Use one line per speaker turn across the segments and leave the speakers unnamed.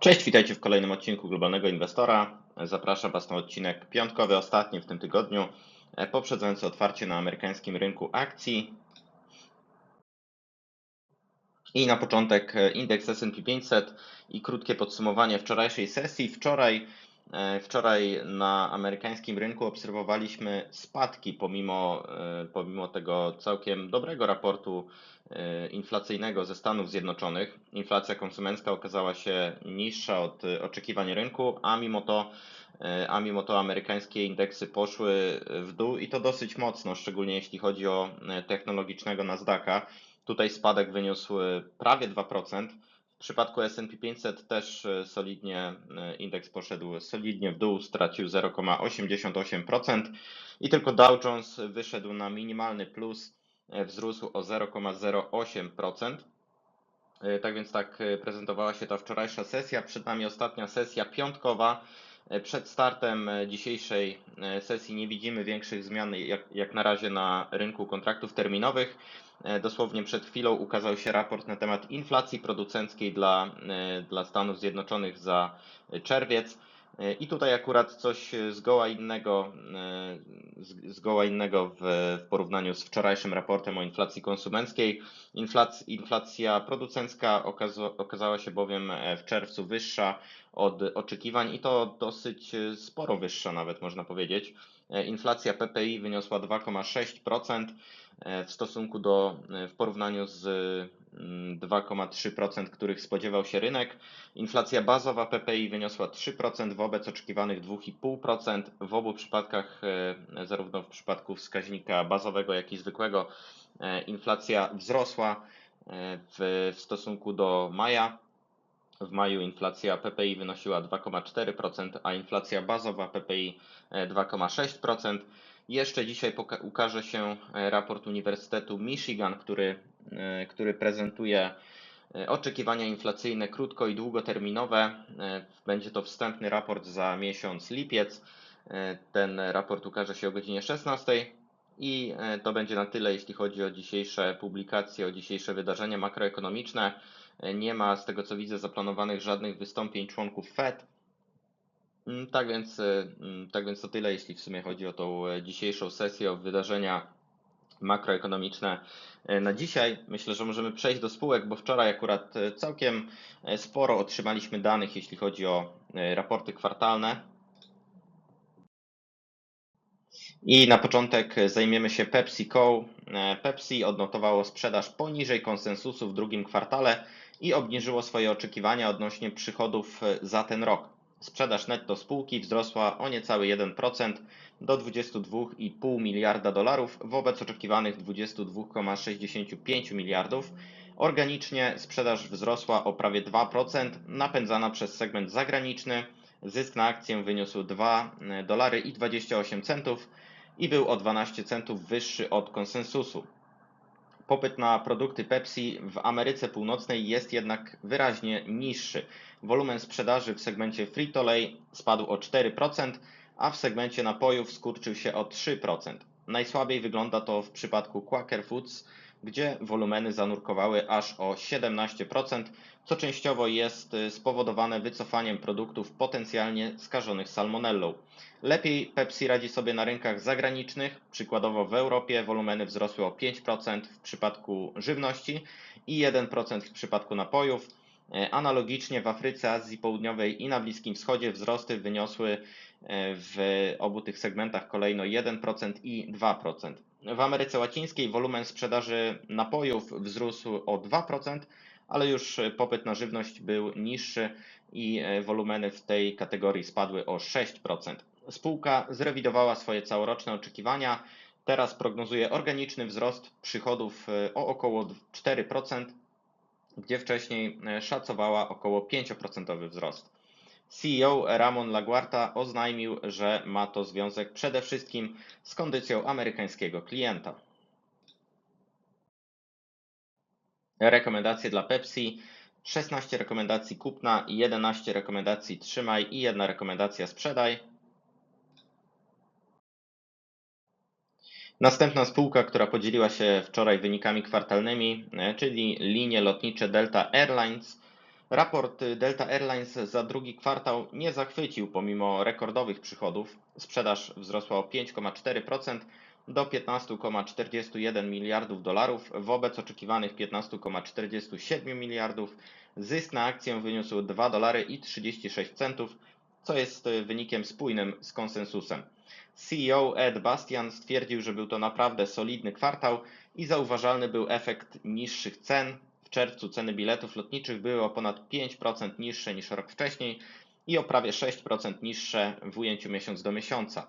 Cześć, witajcie w kolejnym odcinku Globalnego Inwestora. Zapraszam Was na odcinek piątkowy, ostatni w tym tygodniu, e, poprzedzający otwarcie na amerykańskim rynku akcji. I na początek e, indeks S&P 500 i krótkie podsumowanie wczorajszej sesji. Wczoraj, e, wczoraj na amerykańskim rynku obserwowaliśmy spadki pomimo, pomimo tego całkiem dobrego raportu inflacyjnego ze Stanów Zjednoczonych. Inflacja konsumencka okazała się niższa od e, oczekiwań rynku, a mimo to e, a mimo to amerykańskie indeksy poszły w dół i to dosyć mocno, szczególnie jeśli chodzi o e, technologicznego Nasdaqa. Tutaj spadek wyniósł e, prawie 2%. W przypadku S&P 500 też e, solidnie e, indeks poszedł solidnie w dół, stracił 0,88% i tylko Dow Jones wyszedł na minimalny plus, e, wzrósł o 0,08%. E, Tak więc tak e, prezentowała się ta wczorajsza sesja. Przed nami ostatnia sesja piątkowa. E, Przed startem e, dzisiejszej e, sesji nie widzimy większych zmian jak, jak na razie na rynku kontraktów terminowych. E, Dosłownie przed chwilą ukazał się raport na temat inflacji producenckiej dla, e, dla Stanów Zjednoczonych za e, czerwiec. E, I tutaj akurat coś e, zgoła innego, e, zgoła innego w, w porównaniu z wczorajszym raportem o inflacji konsumenckiej. Inflac- inflacja producencka okaza- okazała się bowiem w czerwcu wyższa od oczekiwań i to dosyć sporo wyższa nawet można powiedzieć. E, Inflacja PPI wyniosła 2,6% e, w stosunku do, e, w porównaniu z mm, 2,3%, których spodziewał się rynek. Inflacja bazowa PPI wyniosła 3% wobec oczekiwanych 2,5%. W obu przypadkach, zarówno w przypadku wskaźnika bazowego, jak i zwykłego, inflacja wzrosła w, w stosunku do maja. W maju inflacja PPI wynosiła 2,4%, a inflacja bazowa PPI e, 2,6%. Jeszcze dzisiaj ukaże się e, raport Uniwersytetu Michigan, który, e, który prezentuje e, oczekiwania inflacyjne krótko i długoterminowe. E, Będzie to wstępny raport za miesiąc lipiec. E, Ten raport ukaże się o godzinie 16. I e, to będzie na tyle, jeśli chodzi o dzisiejsze publikacje, o dzisiejsze wydarzenia makroekonomiczne. Nie ma, z tego co widzę, zaplanowanych żadnych wystąpień członków Fed. Mm, Tak więc, e, mm, tak więc to tyle, jeśli w sumie chodzi o tą e, dzisiejszą sesję, o wydarzenia makroekonomiczne e, na dzisiaj. Myślę, że możemy przejść do spółek, bo wczoraj akurat e, całkiem sporo otrzymaliśmy danych, jeśli chodzi o raporty kwartalne. I na początek zajmiemy się PepsiCo. E, Pepsi odnotowało sprzedaż poniżej konsensusu w drugim kwartale i obniżyło swoje oczekiwania odnośnie przychodów e, za ten rok. Sprzedaż netto spółki wzrosła o niecały 1% do 22,5 miliarda dolarów wobec oczekiwanych 22,65 miliardów. Organicznie sprzedaż wzrosła o prawie 2%, napędzana przez segment zagraniczny. Zysk na akcję wyniósł 2 dolary i 28 centów i był o 12 centów wyższy od konsensusu. Popyt na produkty Pepsi w Ameryce Północnej jest jednak wyraźnie niższy. Wolumen sprzedaży w segmencie Frito-Lay spadł o 4%, a w segmencie napojów skurczył się o 3%. Najsłabiej wygląda to w przypadku Quaker Foods, gdzie wolumeny zanurkowały aż o 17%, co częściowo jest y, spowodowane wycofaniem produktów potencjalnie skażonych salmonellą. Lepiej Pepsi radzi sobie na rynkach zagranicznych, przykładowo w Europie wolumeny wzrosły o 5% w przypadku żywności i 1% w przypadku napojów. E, Analogicznie w Afryce, Azji Południowej i na Bliskim Wschodzie wzrosty wyniosły e, w obu tych segmentach kolejno 1% i 2%. W Ameryce Łacińskiej wolumen sprzedaży napojów wzrósł o 2%, ale już popyt na żywność był niższy i e, wolumeny w tej kategorii spadły o 6%. Spółka zrewidowała swoje całoroczne oczekiwania. Teraz prognozuje organiczny wzrost przychodów e, o około 4%, gdzie wcześniej e, szacowała około 5% wzrost. CEO Ramon Laguarta oznajmił, że ma to związek przede wszystkim z kondycją amerykańskiego klienta. Rekomendacje dla Pepsi. 16 rekomendacji kupna, 11 rekomendacji trzymaj i jedna rekomendacja sprzedaj. Następna spółka, która podzieliła się wczoraj wynikami kwartalnymi, e, czyli linie lotnicze Delta Airlines. Raport Delta Airlines za drugi kwartał nie zachwycił pomimo rekordowych przychodów. Sprzedaż wzrosła o 5,4% do 15,41 miliardów dolarów wobec oczekiwanych 15,47 miliardów. Zysk na akcję wyniósł 2 dolary i 36 centów, co jest wynikiem spójnym z konsensusem. CEO Ed Bastian stwierdził, że był to naprawdę solidny kwartał i zauważalny był efekt niższych cen. Czerwcu ceny biletów lotniczych były o ponad 5% niższe niż rok wcześniej i o prawie 6% niższe w ujęciu miesiąc do miesiąca.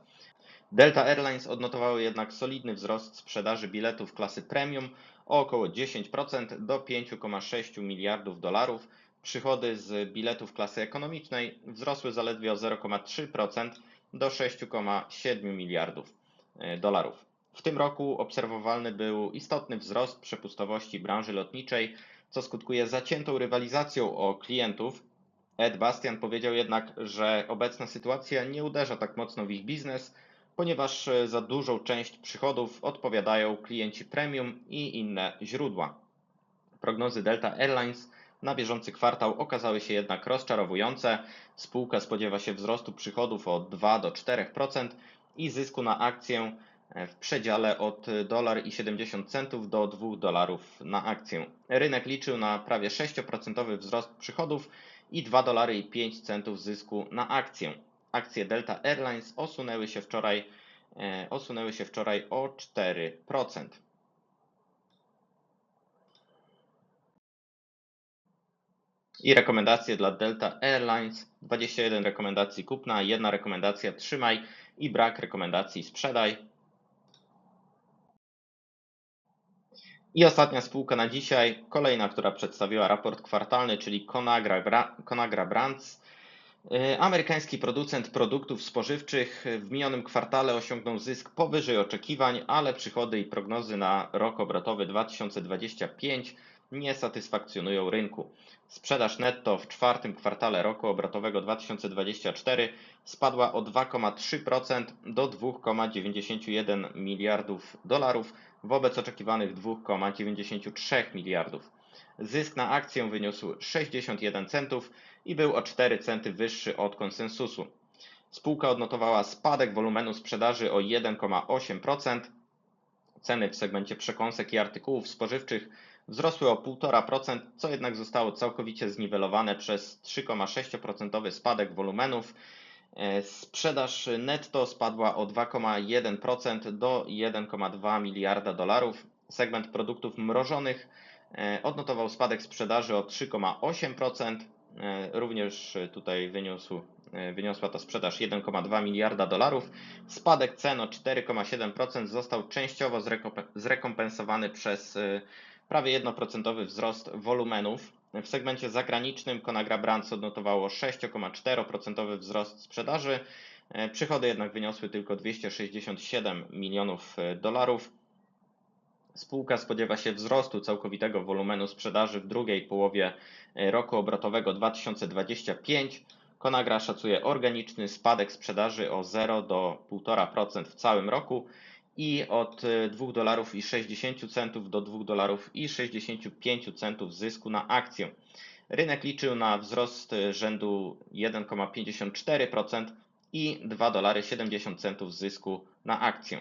Delta Airlines odnotowało jednak solidny wzrost sprzedaży biletów klasy premium o około 10% do 5,6 miliardów dolarów. Przychody z biletów klasy ekonomicznej wzrosły zaledwie o 0,3% do 6,7 miliardów e, dolarów. W tym roku obserwowalny był istotny wzrost przepustowości branży lotniczej, co skutkuje zaciętą rywalizacją o klientów. Ed Bastian powiedział jednak, że obecna sytuacja nie uderza tak mocno w ich biznes, ponieważ e, za dużą część przychodów odpowiadają klienci premium i inne źródła. Prognozy Delta Airlines na bieżący kwartał okazały się jednak rozczarowujące. Spółka spodziewa się wzrostu przychodów o 2 do 4% i zysku na akcję w przedziale od $1,70 centów do 2 dolarów na akcję. Rynek liczył na prawie 6% wzrost przychodów i 2 dolary i 5 centów zysku na akcję. Akcje Delta Airlines osunęły się wczoraj, e, osunęły się wczoraj o 4%. I rekomendacje dla Delta Airlines: 21 rekomendacji kupna, jedna rekomendacja trzymaj i brak rekomendacji sprzedaj. I ostatnia spółka na dzisiaj, kolejna, która przedstawiła raport kwartalny, czyli Conagra, Conagra Brands. Y, amerykański producent produktów spożywczych w minionym kwartale osiągnął zysk powyżej oczekiwań, ale przychody i prognozy na rok obrotowy 2025 nie satysfakcjonują rynku. Sprzedaż netto w czwartym kwartale roku obrotowego 2024 spadła o 2,3% do 2,91 miliardów dolarów wobec oczekiwanych 2,93 miliardów. Zysk na akcję wyniósł 61 centów i był o 4 centy wyższy od konsensusu. Spółka odnotowała spadek wolumenu sprzedaży o 1,8%. Ceny w segmencie przekąsek i artykułów spożywczych wzrosły o 1,5%, co jednak zostało całkowicie zniwelowane przez 3,6% spadek wolumenów. E, sprzedaż netto spadła o 2,1% do 1,2 miliarda dolarów. Segment produktów mrożonych e, odnotował spadek sprzedaży o 3,8%. E, również tutaj wyniósł, wyniosła to sprzedaż 1,2 miliarda dolarów. Spadek cen o 4,7% został częściowo zrekompensowany przez prawie 1% wzrost wolumenów. W segmencie zagranicznym Conagra Brands odnotowało 6,4% wzrost sprzedaży. Przychody jednak wyniosły tylko 267 milionów dolarów. Spółka spodziewa się wzrostu całkowitego wolumenu sprzedaży w drugiej połowie roku obrotowego 2025. Conagra szacuje organiczny spadek sprzedaży o 0 do 1,5% w całym roku i od 2 dolarów i 60 centów do 2 dolarów i 65 centów zysku na akcję. Rynek liczył na wzrost rzędu 1,54% i 2 dolary 70 centów zysku na akcję.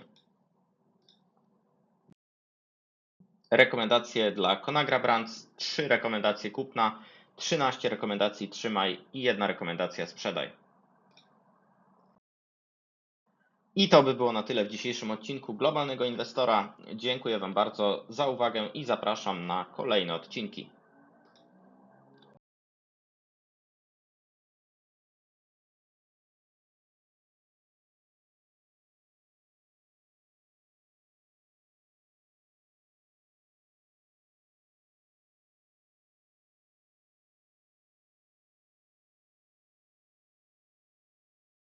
Rekomendacje dla Conagra Brands, 3 rekomendacje kupna, 13 rekomendacji trzymaj i jedna rekomendacja sprzedaj. I to by było na tyle w dzisiejszym odcinku Globalnego Inwestora. Dziękuję Wam bardzo za uwagę i zapraszam na kolejne odcinki.